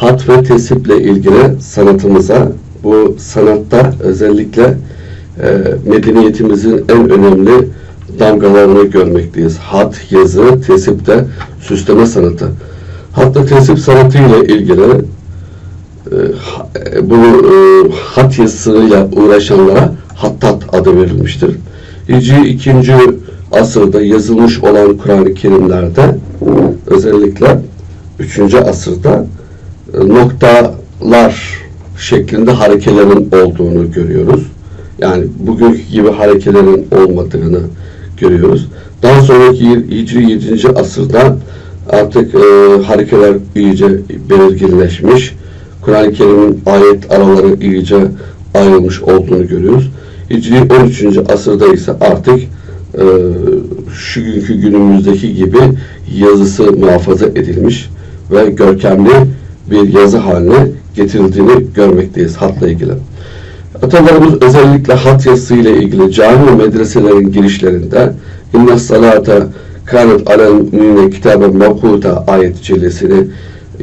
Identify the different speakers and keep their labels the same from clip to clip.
Speaker 1: hat ve tesiple ilgili sanatımıza bu sanatta özellikle e, medeniyetimizin en önemli damgalarını görmekteyiz. Hat, yazı, tesipte süsleme sanatı. Hatta tesip sanatı ile ilgili e, e, bu e, hat yazısıyla uğraşanlara hattat adı verilmiştir. Hicri 2. asırda yazılmış olan Kur'an-ı Kerimlerde özellikle 3. asırda noktalar şeklinde harekelerin olduğunu görüyoruz. Yani bugünkü gibi harekelerin olmadığını görüyoruz. Daha sonraki Hicri 7. asırda artık e, harekeler iyice belirginleşmiş. Kur'an-ı Kerim'in ayet araları iyice ayrılmış olduğunu görüyoruz. Hicri 13. asırda ise artık e, şu günkü günümüzdeki gibi yazısı muhafaza edilmiş ve görkemli bir yazı haline getirildiğini görmekteyiz hatla ilgili. Atalarımız özellikle hat yazısı ile ilgili cami ve medreselerin girişlerinde inna salata kanet alel müminine kitaben mevkuta ayet cellesini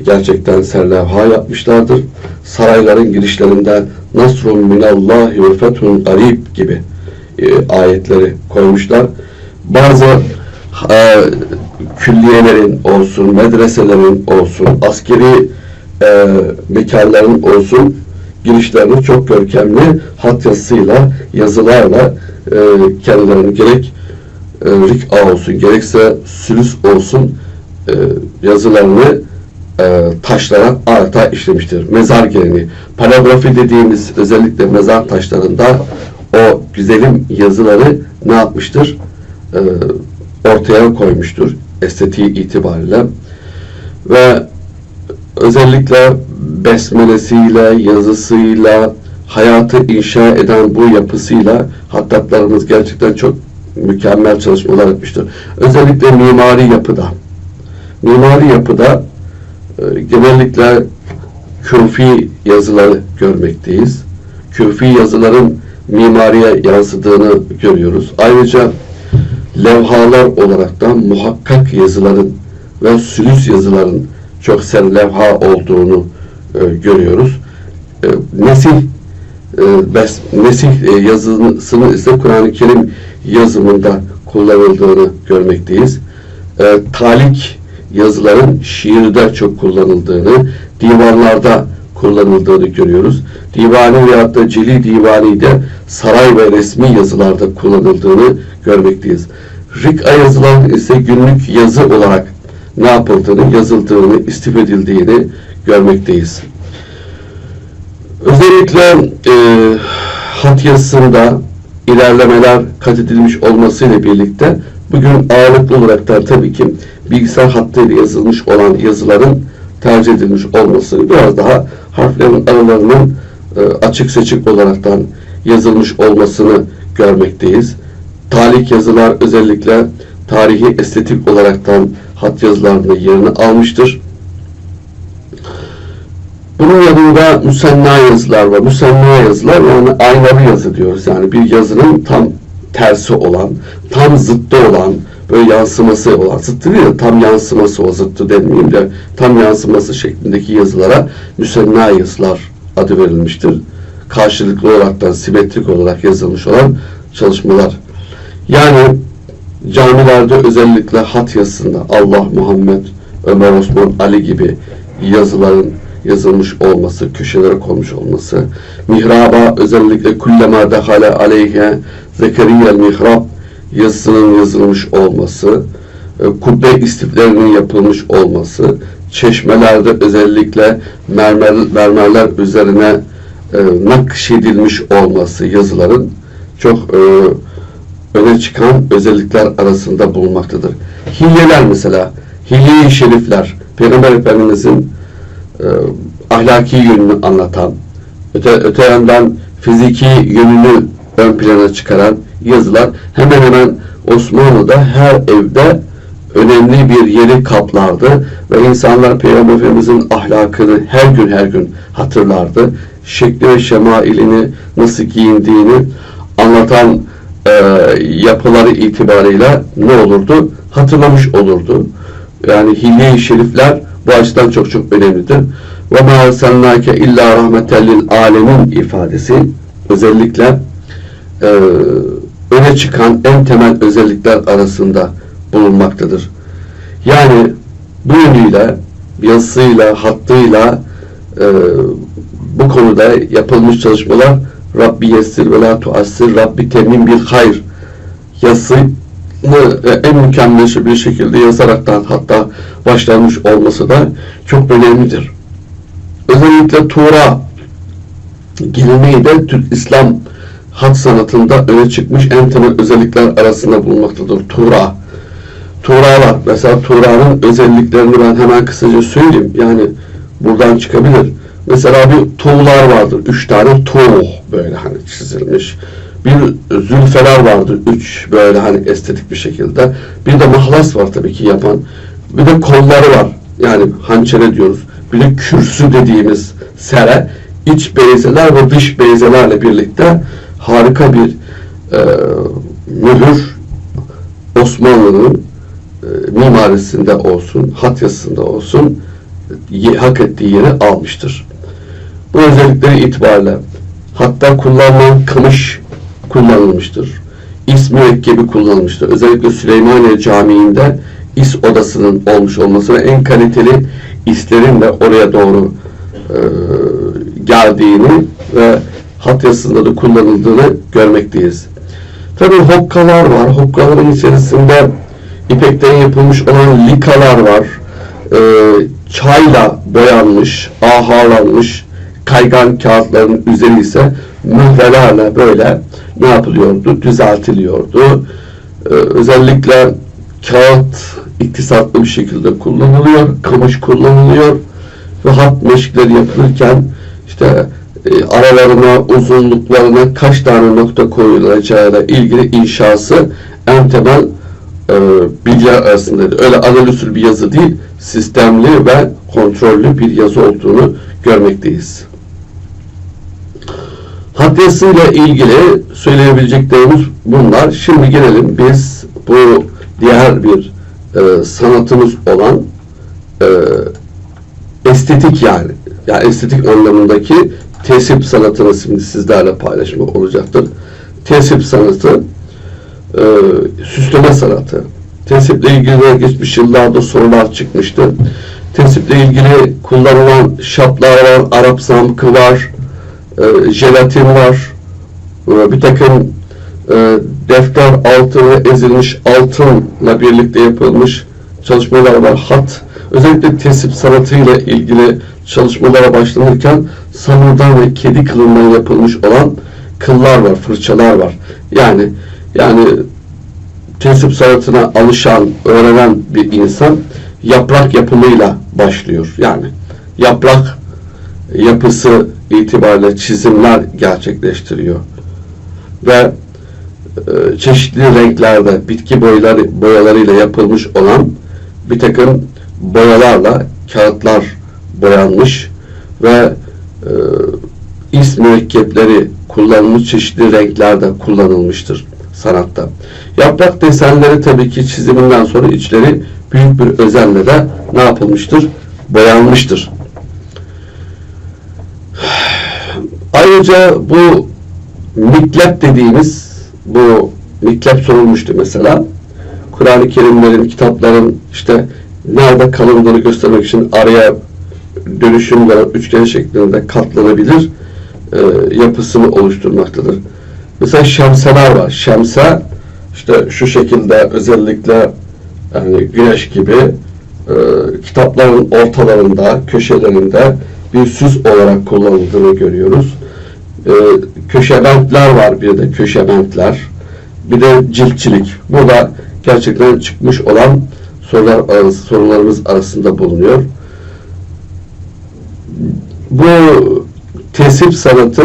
Speaker 1: gerçekten serlevha yapmışlardır. Sarayların girişlerinde nasrun minallahi ve fethun garib gibi e, ayetleri koymuşlar. Bazı e, külliyelerin olsun, medreselerin olsun, askeri e, mekanların olsun girişlerini çok görkemli hat yazısıyla, yazılarla e, kendilerini gerek e, rik'a olsun, gerekse sülüs olsun e, yazılarını e, taşlara adeta işlemiştir. Mezar geleneği. Palagrafi dediğimiz özellikle mezar taşlarında o güzelim yazıları ne yapmıştır? E, ortaya koymuştur estetiği itibariyle. Ve özellikle besmelesiyle, yazısıyla, hayatı inşa eden bu yapısıyla hattatlarımız gerçekten çok mükemmel çalışmalar yapmıştır. Özellikle mimari yapıda. Mimari yapıda e, genellikle küfi yazıları görmekteyiz. Küfi yazıların mimariye yansıdığını görüyoruz. Ayrıca levhalar olarak da muhakkak yazıların ve sülüs yazıların çok serlevha olduğunu e, görüyoruz. E, Nesih e, bes, Nesih e, yazısının ise Kur'an-ı Kerim yazımında kullanıldığını görmekteyiz. E, talik yazıların şiirde çok kullanıldığını, divanlarda kullanıldığını görüyoruz. Divani veyahut da Celi Divani'de saray ve resmi yazılarda kullanıldığını görmekteyiz. Rik'a yazılar ise günlük yazı olarak ne yapıldığını, yazıldığını, istif edildiğini görmekteyiz. Özellikle e, hat yazısında ilerlemeler kat edilmiş olmasıyla birlikte bugün ağırlıklı olarak da tabii ki bilgisayar hattıyla yazılmış olan yazıların tercih edilmiş olması biraz daha harflerin aralarının e, açık seçik olaraktan yazılmış olmasını görmekteyiz. Talik yazılar özellikle tarihi estetik olaraktan hat yazılarında yerini almıştır. Bunun yanında müsenna yazılar var. Müsenna yazılar yani aynalı yazı diyoruz. Yani bir yazının tam tersi olan, tam zıttı olan, böyle yansıması olan, zıttı değil de tam yansıması o zıttı demeyeyim de tam yansıması şeklindeki yazılara müsenna yazılar adı verilmiştir. Karşılıklı olaraktan simetrik olarak yazılmış olan çalışmalar. Yani camilerde özellikle hat yazısında Allah, Muhammed, Ömer, Osman, Ali gibi yazıların yazılmış olması, köşelere konmuş olması, mihraba özellikle kullema dehale aleyhe zekeriyel mihrab yazısının yazılmış olması, e, kubbe istiflerinin yapılmış olması, çeşmelerde özellikle mermer, mermerler üzerine e, nakşedilmiş olması yazıların çok e, öne çıkan özellikler arasında bulunmaktadır. Hilyeler mesela, hilye-i şerifler, Peygamber Efendimizin e, ahlaki yönünü anlatan, öte, öte yandan fiziki yönünü ön plana çıkaran yazılar hemen hemen Osmanlı'da her evde önemli bir yeri kaplardı ve insanlar Peygamber Efendimizin ahlakını her gün her gün hatırlardı. Şekli ve şemailini nasıl giyindiğini anlatan e, yapıları itibarıyla ne olurdu? Hatırlamış olurdu. Yani hilye-i şerifler bu açıdan çok çok önemlidir. ve ma arsalnake illa rahmeten lil ifadesi özellikle e, öne çıkan en temel özellikler arasında bulunmaktadır. Yani bu yönüyle, yazısıyla, hattıyla e, bu konuda yapılmış çalışmalar Rabbi yessir ve la tuassir, Rabbi temin bir hayır yazısını en mükemmel bir şekilde yazaraktan hatta başlanmış olması da çok önemlidir. Özellikle Tuğra geleneği de Türk İslam hat sanatında öne çıkmış en temel özellikler arasında bulunmaktadır. Tuğra. Tuğralar. Mesela Tuğra'nın özelliklerini ben hemen kısaca söyleyeyim. Yani buradan çıkabilir. Mesela bir tuğlar vardır. Üç tane tuğ böyle hani çizilmiş. Bir zülfeler vardır. Üç böyle hani estetik bir şekilde. Bir de mahlas var tabii ki yapan. Bir de kolları var. Yani hançere diyoruz. Bir de kürsü dediğimiz sere. iç beyzeler ve dış beyzelerle birlikte harika bir e, mühür Osmanlı'nın e, mimarisinde olsun, hat yazısında olsun hak ettiği yeri almıştır. Özellikleri itibariyle hatta kullanılan kamış kullanılmıştır. İs mürekkebi kullanılmıştır. Özellikle Süleymaniye Camii'nde is odasının olmuş olması ve en kaliteli islerin de oraya doğru e, geldiğini ve hat yazısında da kullanıldığını görmekteyiz. Tabii hokkalar var. Hokkaların içerisinde ipekten yapılmış olan likalar var. Ee, çayla boyanmış, ahalanmış kaygan kağıtların üzeri ise mührelerle böyle ne yapılıyordu? Düzeltiliyordu. Ee, özellikle kağıt iktisatlı bir şekilde kullanılıyor. Kamış kullanılıyor. Ve hat meşkleri yapılırken işte e, aralarına, uzunluklarına kaç tane nokta koyulacağıyla ilgili inşası en temel e, bilgiler arasındaydı. Öyle analüsül bir yazı değil, sistemli ve kontrollü bir yazı olduğunu görmekteyiz. Hat yazısıyla ilgili söyleyebileceklerimiz bunlar. Şimdi gelelim biz bu diğer bir e, sanatımız olan e, estetik yani yani estetik anlamındaki tesip sanatını şimdi sizlerle paylaşmak olacaktır. Tesip sanatı e, süsleme sanatı. Tesiple ilgili geçmiş yıllarda sorular çıkmıştı. Tesiple ilgili kullanılan şaplar var, Arap zamkı var, e, jelatin var, e, bir takım e, defter altı ve ezilmiş altınla birlikte yapılmış çalışmalar var. Hat, özellikle tesip sanatıyla ilgili çalışmalara başlanırken samurdan ve kedi kılından yapılmış olan kıllar var, fırçalar var. Yani yani tesip sanatına alışan, öğrenen bir insan yaprak yapımıyla başlıyor. Yani yaprak yapısı itibariyle çizimler gerçekleştiriyor. Ve e, çeşitli renklerde bitki boyaları, boyalarıyla yapılmış olan bir takım boyalarla kağıtlar boyanmış ve e, is mürekkepleri kullanılmış çeşitli renklerde kullanılmıştır sanatta. Yaprak desenleri tabii ki çiziminden sonra içleri büyük bir özenle de ne yapılmıştır? Boyanmıştır. Ayrıca bu miklep dediğimiz bu miklep sorulmuştu mesela. Kur'an-ı Kerimlerin, kitapların işte nerede kalındığını göstermek için araya dönüşüm veren üçgen şeklinde katlanabilir e, yapısını oluşturmaktadır. Mesela şemseler var. Şemse işte şu şekilde özellikle yani güneş gibi e, kitapların ortalarında, köşelerinde bir süs olarak kullanıldığını görüyoruz. E, köşebentler var bir de köşebentler. Bir de ciltçilik. Bu da gerçekten çıkmış olan sorular arası, sorularımız arasında bulunuyor. Bu tesip sanatı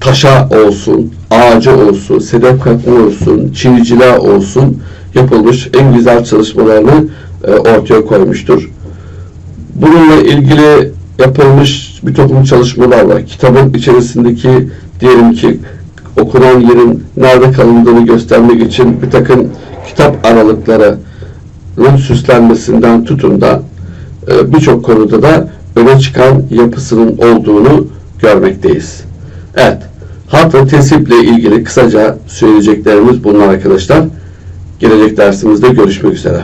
Speaker 1: taşa olsun, ağaca olsun, sedef katlı olsun, çiviciliğe olsun yapılmış en güzel çalışmalarını e, ortaya koymuştur. Bununla ilgili yapılmış bir toplum çalışmalar var. Kitabın içerisindeki diyelim ki okunan yerin nerede kalındığını göstermek için bir takım kitap aralıklarının süslenmesinden tutun da e, birçok konuda da öne çıkan yapısının olduğunu görmekteyiz. Evet, hat ve tesiple ilgili kısaca söyleyeceklerimiz bunlar arkadaşlar. Gelecek dersimizde görüşmek üzere.